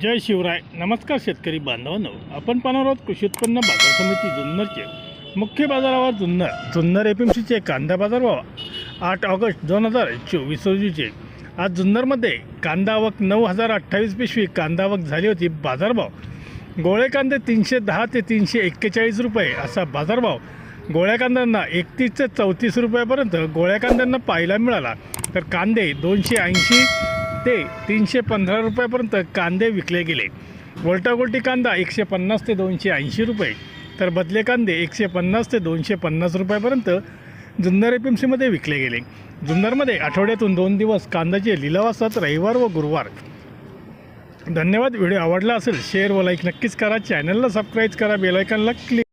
जय शिवराय. नमस्कार शेतकरी बांधवांनो. आपण पाहणार आहोत कृषी उत्पन्न बाजार समिती जुन्नरचे. मुख्य बाजारावर जुन्नर. जुन्नर एफ एम सीचे कांदा बाजार भाव. आठ ऑगस्ट दोन हजार चोवीस रोजीचे. आज जुन्नरमध्ये कांदा आवक नऊ हजार अठ्ठावीस पिशवी कांदा आवक झाली होती. बाजारभाव गोळे कांदे तीनशे दहा ते तीनशे एक्केचाळीस रुपये असा बाजारभाव गोळ्या कांद्यांना एकतीस ते चौतीस रुपयापर्यंत गोळ्या कांद्यांना पाहायला मिळाला. तर कांदे दोनशे ऐंशी ते तीनशे पंधरा रुपयापर्यंत कांदे विकले गेले. गोलटागोलटी कांदा एकशे पन्नास ते दोनशे ऐंशी रुपये. तर बदले कांदे एकशे पन्नास ते दोनशे पन्नास रुपयापर्यंत जुन्नर एपीएमसीमध्ये विकले गेले. जुन्नरमध्ये आठवड्यातून दोन दिवस कांद्याचे लिलाव असतात रविवार व गुरुवार. धन्यवाद व्हिडिओ आवडला असेल शेअर व लाईक नक्कीच करा. चॅनलला सबस्क्राईब करा बेलायकनला क्लिक